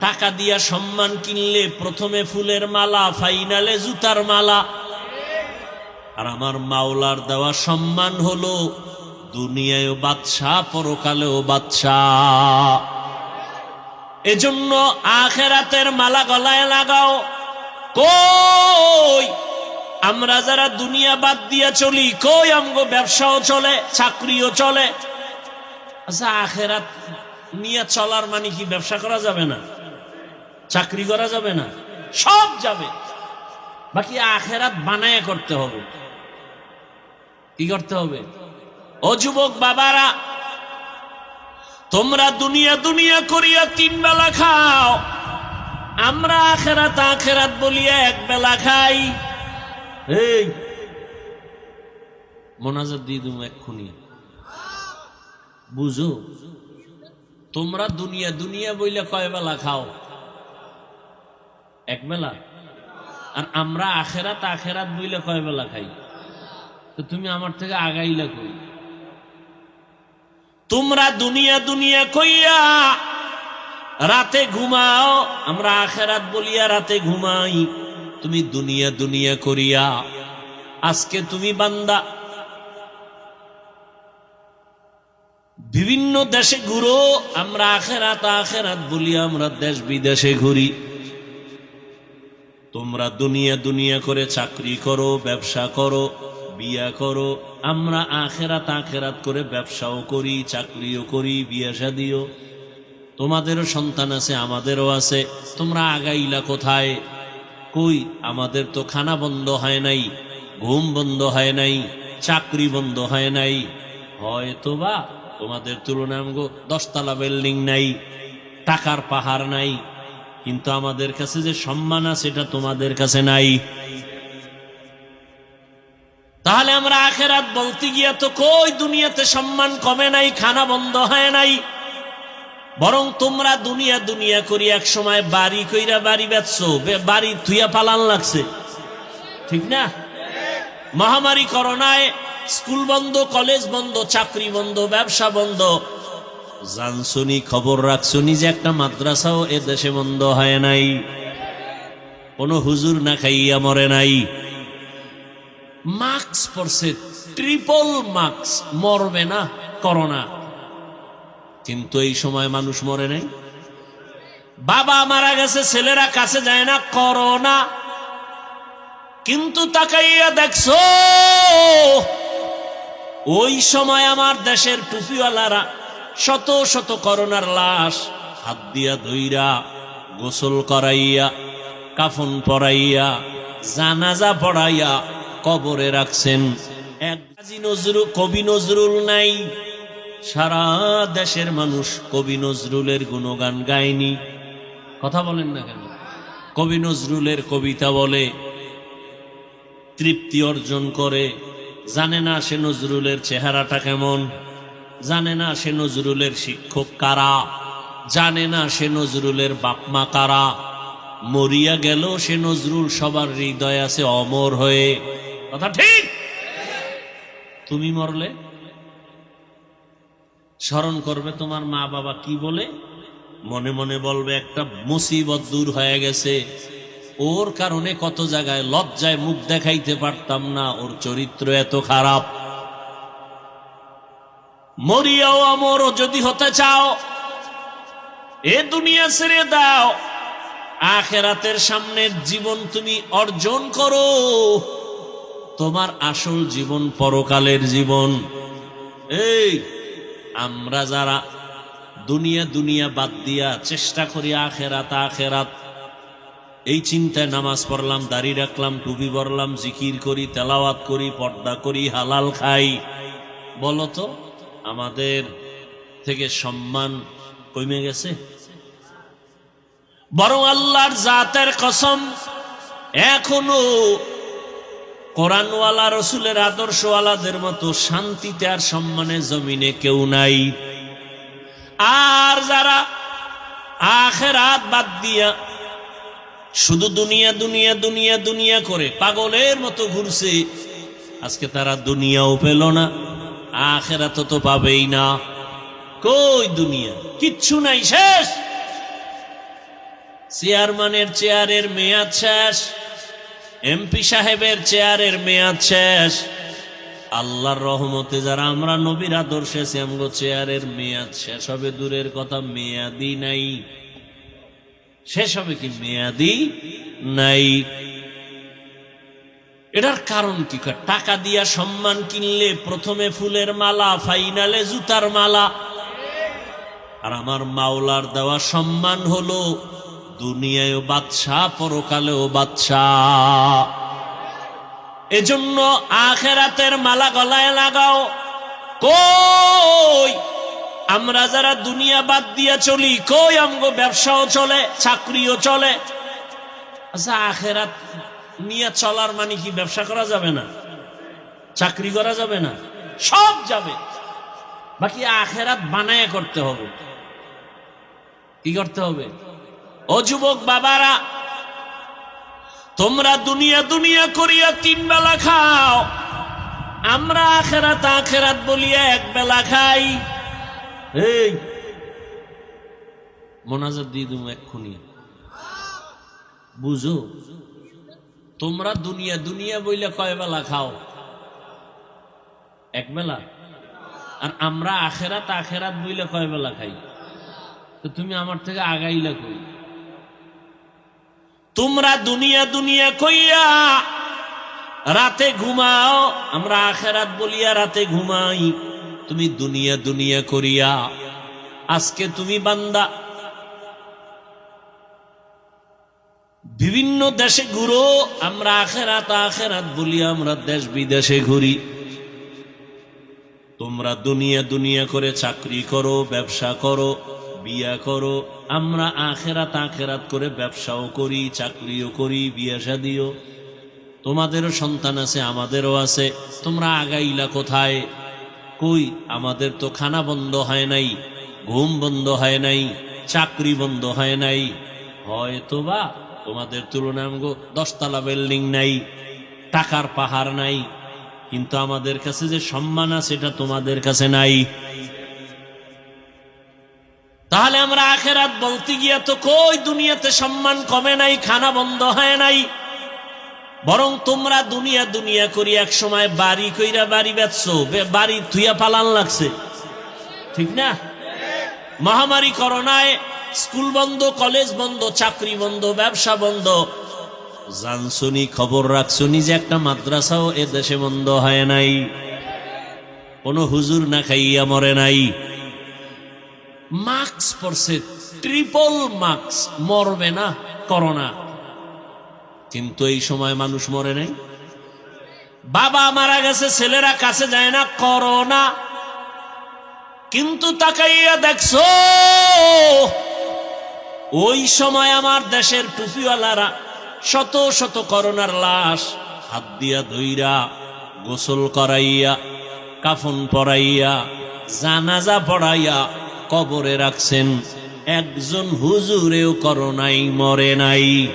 টাকা দিয়া সম্মান কিনলে প্রথমে ফুলের মালা, ফাইনালে জুতার মালা। আর আমার মাওলার দেওয়া সম্মান হলো দুনিয়ায় বাদশাহ পরকালেও বাদশাহ। এজন্য আখেরাতের মালা গলায় লাগাও। কই? আমরা যারা দুনিয়া বাদ দিয়া চলি, কই আমগো ব্যবসাও চলে, চাকরিও চলে? আচ্ছা আখেরাত নিয়ে চলার মানে কি ব্যবসা করা যাবে না? চাকরি করা যাবে না, সব যাবে। বাকি আখেরাত বানায় করতে হবে। কি করতে হবে? ও যুবক বাবারা, তোমরা দুনিয়া দুনিয়া করিয়া তিন বেলা খাও। আমরা আখেরাত আখেরাত বলিয়া এক বেলা খাই। এই, মোনাজাত দিয়ে তুমি এক্ষুনি। বুঝো, তোমরা দুনিয়া দুনিয়া বইলে কয় বেলা খাও? এক বেলা। আর আমরা আখেরাত আখেরাত বইলে কয় বেলা খাই? তো তুমি আমার থেকে আগাইলা কই? তোমরা দুনিয়া দুনিয়া কইয়া রাতে ঘুমাও, আমরা আখেরাত বলিয়া রাতে ঘুমাই। তুমি দুনিয়া দুনিয়া করিয়া, আজকে তুমি বান্দা। বিভিন্ন দেশে ঘুরো, আমরা আখেরাত আখেরাত বলি আমরা দেশ বিদেশে ঘুরি। তোমরা দুনিয়া দুনিয়া করে চাকরি করো, ব্যবসা করো, বিয়া করো। আমরা আখেরাত আখেরাত করে ব্যবসাও করি, চাকরিও করি, বিয়া শাদিও। তোমাদেরও সন্তান আছে, আমাদেরও আছে। তোমরা আগাইলা কোথায়? কই? আমাদের তো খানা বন্ধ হয় নাই, ঘুম বন্ধ হয় নাই, চাকরি বন্ধ হয় নাই। হয়তো বা তোমাদের তুলনায় আমগো দশতলা বিল্ডিং নাই, টাকার পাহাড় নাই কিন্তু আমাদের কাছে যে সম্মান আছে এটা তোমাদের কাছে নাই। তাহলে আমরা আখেরাত বলতে গিয়া তো কই, দুনিয়াতে সম্মান কমে নাই, খানা বন্ধ হয় নাই। বরং তোমরা দুনিয়া দুনিয়া করি, এক সময় বাড়ি কইরা বাড়ি বেচছো বাড়ি থুইয়া পালান লাগছে। ঠিক না? মহামারী করোনায় স্কুল বন্ধ, কলেজ বন্ধ, চাকরি বন্ধ, ব্যবসা বন্ধ জানছনি খবর রাখছনি যে একটা মাদ্রাসাও এ দেশে বন্ধ হয় নাই। কোনো হুজুর না খাইয়া মরে নাই। মাস্ক পড়ছে ট্রিপল মাস্ক মরবে না, করোনা। কিন্তু এই সময় মানুষ মরে নাই। বাবা মারা গেছে, ছেলেরা কাছে যায় না, করোনা। কিন্তু তাকাইয়া দেখছ, ওই সময় আমার দেশের টুপিওয়ালারা শত শত করোনার লাশ হাত দিয়া ধইরা গোসল করাইয়া, কাফন পরাইয়া, জানাজা পড়াইয়া কবরে রাখছেন। এক নজরুল, কবি নজরুল নাই। সারা দেশের মানুষ কবি নজরুলের গুণগান গায়নি। কথা বলেন না কেন? কবি নজরুলের কবিতা বলে, তৃপ্তি অর্জন করে। জানে না সে নজরুলের চেহারাটা কেমন? জানে না সে নজরুলের শিক্ষক কারা? জানে না সে নজরুলের বাপমা কারা? মরিয়া গেল সে নজরুল, সবার হৃদয় আছে অমর হয়ে। কথা ঠিক? তুমি মরলে? স্মরণ করবে তোমার মা বাবা কি বলে? মনে মনে বলবে, একটা মুসিবত দূর হয়ে গেছে। ওর কারণে কত জায়গায় লজ্জায় মুখ দেখাইতে পারতাম না, ওর চরিত্র এত খারাপ। মরিয়াও আমরও যদি হতে চাও, এ দুনিয়া ছেড়ে দাও। আখেরাতের সামনে জীবন তুমি অর্জন করো। তোমার আসল জীবন পরকালের জীবন। এই, আমরা যারা দুনিয়া দুনিয়া বাদ দিয়া চেষ্টা করি আখেরাত আখেরাত, এই চিন্তায় নামাজ পড়লাম, দাড়ি রাখলাম, টুপি পরলাম, জিকির করি, তেলাওয়াত করি, পর্দা করি, হালাল খাই। বলতো আমাদের থেকে সম্মান কমে গেছে? বরং আল্লাহর জাতের কসম, এখনও কোরআনওয়ালা, রসুলের আদর্শওয়ালাদের মতো শান্তিতে আর সম্মানে জমিনে কেউ নাই। আর যারা আখেরাত বাদ দিয়া শুধু দুনিয়া দুনিয়া দুনিয়া দুনিয়া করে পাগলের মতো ঘুরছে, আজকে তারা দুনিয়াও পেল না। আখেরাত তো পাবেই না। কই দুনিয়া? কিচ্ছু নাই, শেষ। চেয়ারম্যানের চেয়ারের মেয়াদ শেষ। এমপি সাহেবের চেয়ারের মেয়াদ শেষ। আল্লাহর রহমতে যারা আমরা নবীর আদর্শে আমগো চেয়ারের মেয়াদ শেষ হবে, দূরের কথা মেয়াদি নাই। শেষ হবে কি মেয়াদি নাই? এটার কারণ কি? টাকা দিয়া সম্মান কিনলে প্রথমে ফুলের মালা, ফাইনালে জুতার মালা। আর আমার মাওলার দেওয়া সম্মান হলো দুনিয়ায়ও বাদশাহ পরকালেও বাদশাহ। এজন্য আখেরাতের মালা গলায় লাগাও। কই? আমরা যারা দুনিয়া বাদ দিয়া চলি, কই আমগো ব্যবসাও চলে, চাকরিও চলে? আচ্ছা আখেরাত নিয়ে চলার মানে কি? ব্যবসা করা যাবে না? চাকরি করা যাবে না? সব যাবে। বাকি আখেরাত বানায় করতে হবে। কি করতে হবে? ও যুবক বাবারা, তোমরা দুনিয়া দুনিয়া করিয়া তিন বেলা খাও। আমরা আখেরাত আখেরাত বলিয়া এক বেলা খাই। এই, মোনাজাত দিয়ে তুমি এক্ষুনি। বুঝো? তোমরা দুনিয়া দুনিয়া বইলে কয় বেলা খাও? এক বেলা? আর আমরা আখেরাত আখেরাত বইলে কয় বেলা খাই? তো তুমি আমার থেকে আগাইলা কই? তোমরা দুনিয়া দুনিয়া কইয়া রাতে ঘুমাও, আমরা আখেরাত বলিয়া রাতে ঘুমাই। তুমি দুনিয়া দুনিয়া করিয়া, আজকে তুমি বান্দা বিভিন্ন দেশে ঘুরো, আমরা আখেরাত আখেরাত বলি, আমরা দেশ বিদেশে ঘুরি। তোমরা দুনিয়া দুনিয়া করে চাকরি করো, ব্যবসা করো, বিয়া করো, আমরা আখেরাত আখেরাত করে ব্যবসাও করি, চাকরিও করি, বিয়া শাদিও। তোমাদেরও সন্তান আছে, আমাদেরও আছে, তোমরা আগাইলা কোথায়? কই? আমাদের তো খানা বন্ধ হয় নাই, ঘুম বন্ধ হয় নাই, চাকরি বন্ধ হয় নাই। হয়তো বা তোমাদের তুলনায় দশতলা বিল্ডিং নাই, টাকার পাহাড় নাই, কিন্তু আমাদের কাছে যে সম্মান আছে সেটা তোমাদের কাছে নাই। তাহলে আমরা আখেরাত বলতে গিয়া তো কই দুনিয়াতে সম্মান কমে নাই, খানা বন্ধ হয় নাই? বরং তোমরা দুনিয়া দুনিয়া করি এক সময় বাড়ি কইরা বাড়ি বেচছো বাড়ি থুইয়া পালান লাগছে। ঠিক না? মহামারী করোনায় স্কুল বন্ধ, কলেজ বন্ধ, চাকরি বন্ধ, ব্যবসা বন্ধ। জানসুনি খবর রাখছুনি যে একটা মাদ্রাসাও এ দেশে বন্ধ হয় নাই। কোনো হুজুর না খাইয়া মরে নাই। মাস্ক পরছে, ট্রিপল মাস্ক, মরবে না, করোনা। কিন্তু এই সময় মানুষ মরে নাই। বাবা মারা গেছে, ছেলেরা কাছে যায় না, করোনা। কিন্তু তাকাইয়া দেখছ ওই সময় আমার দেশের টুপিওয়ালারা শত শত করোনার লাশ হাত দিয়া ধইরা গোসল করাইয়া, কাফন পরাইয়া, জানাজা পড়াইয়া কবরে রাখছেন। একজন হুজুরেও করোনাই মরে নাই।